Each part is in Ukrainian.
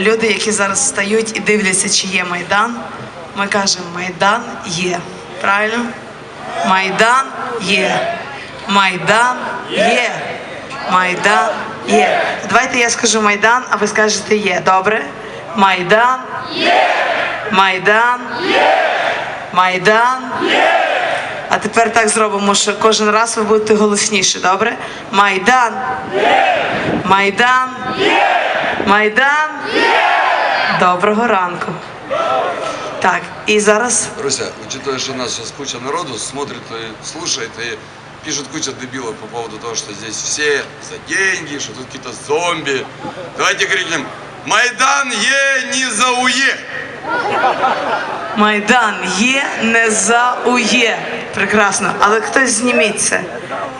Люди, які зараз встають і дивляться, чи є Майдан, ми кажемо, Майдан є. Правильно? Майдан є. Майдан є. Майдан є. Давайте я скажу Майдан, а ви скажете є. Добре? Майдан є. Майдан є. Майдан є. А тепер так зробимо, що кожен раз ви будете голосніше, добре? Майдан. Є. Майдан. Є. Майдан. Є. Доброго ранку. Так, і зараз Руся, учитывая, что нас сейчас куча народу смотрит и слушает, и пишут куча дебилов по поводу того, что здесь все за деньги, что тут какие-то зомби. Давайте крикнем «Майдан е не за УЕ!» Майдан є, не заує. Прекрасно. Але хтось зніміть це.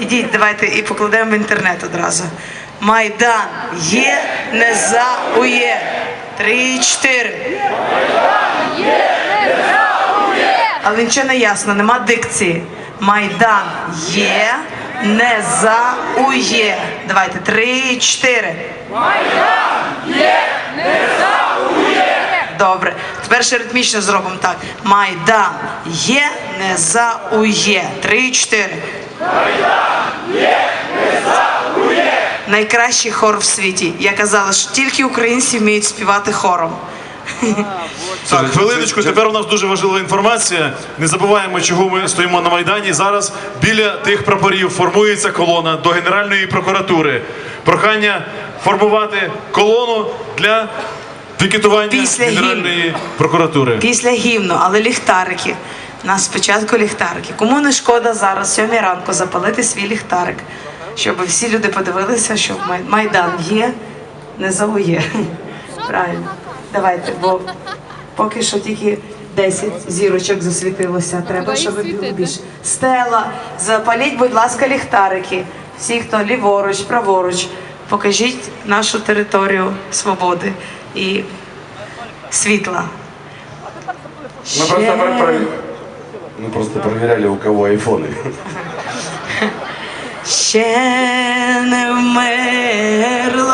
Ідіть, давайте і покладемо в інтернет одразу. Майдан є, не заує. Три, чотири. Майдан є, не заує. Але нічого не ясно, нема дикції. Майдан є, не заує. Давайте, три, чотири. Майдан є, не заує. Добре. Тепер ще ритмічно зробимо так. Майдан є, не заує. Три, чотири. Майдан. Найкращий хор в світі. Я казала, що тільки українці вміють співати хором. Так, хвилиночку, тепер у нас дуже важлива інформація. Не забуваємо, чого ми стоїмо на Майдані. Зараз біля тих прапорів формується колона до Генеральної прокуратури. Прохання формувати колону для пікетування Після. Генеральної прокуратури. Після гімну, але ліхтарики. У нас спочатку ліхтарики. Кому не шкода зараз, сьомій ранку, запалити свій ліхтарик, щоб всі люди подивилися, що Май- Майдан є, не заує. Правильно. Давайте, бо поки що тільки 10 зірочок засвітилося. Треба, Куди їх щоб було світити? більше. Стела, запаліть, будь ласка, ліхтарики. Всі, хто ліворуч, праворуч, покажіть нашу територію свободи і світла. Мы просто, про- про- мы просто проверяли, у кого айфоны. Ще не вмерла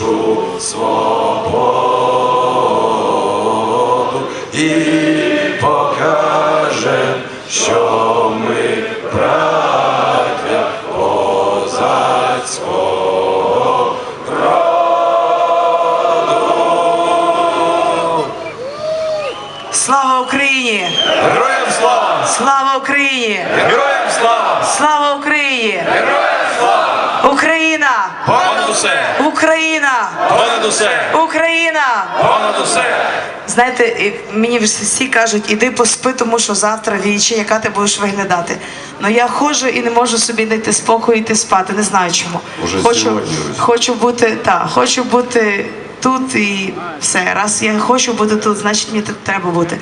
нашу свободу и Героям слава! Слава Україні! Героям слава! Слава Україні! Героям слава! Україна! Понад усе! Україна! Понад усе! Україна! Понад усе! Знаєте, мені всі кажуть, іди поспи, тому що завтра вічі, яка ти будеш виглядати. Ну я ходжу і не можу собі знайти спокою і йти спати. Не знаю чому. Уже хочу, сьогодні, хочу бути, так, хочу бути тут і все. Раз я хочу бути тут, значить мені тут треба бути.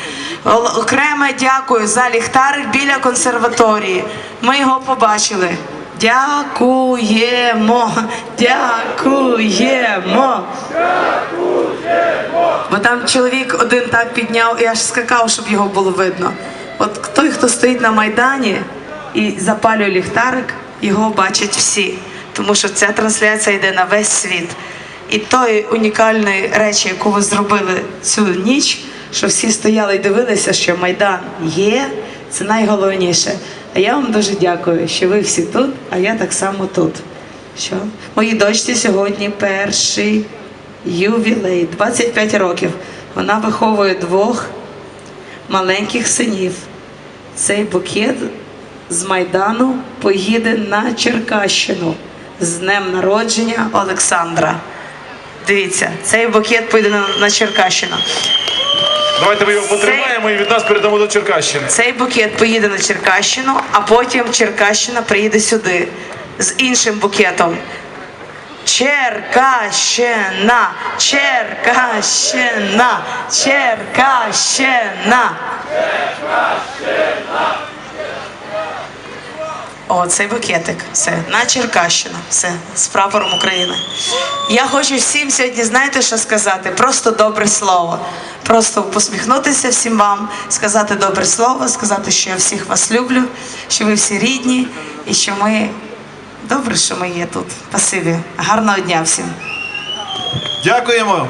Окреме дякую за ліхтарик біля консерваторії. Ми його побачили. Дякуємо, дякуємо. Бо там чоловік один так підняв і аж скакав, щоб його було видно. От той, хто стоїть на Майдані і запалює ліхтарик, його бачать всі, тому що ця трансляція йде на весь світ. І тої унікальної речі, яку ви зробили цю ніч, що всі стояли і дивилися, що Майдан є, це найголовніше. А я вам дуже дякую, що ви всі тут, а я так само тут. Що? Моїй дочці сьогодні перший ювілей, 25 років. Вона виховує двох маленьких синів. Цей букет з Майдану поїде на Черкащину з днем народження Олександра. Дивіться, цей букет поїде на, на Черкащину. Давайте ми його потримаємо і від нас передамо до Черкащини. Цей букет поїде на Черкащину, а потім Черкащина приїде сюди з іншим букетом. Черкащина, Черкащина, Черкащина. О, цей букетик. Все, на Черкащину. Все, з прапором України. Я хочу всім сьогодні, знаєте, що сказати? Просто добре слово. Просто посміхнутися всім вам, сказати добре слово, сказати, що я всіх вас люблю, що ви всі рідні і що ми добре, що ми є тут. Спасибі. Гарного дня всім. Дякуємо.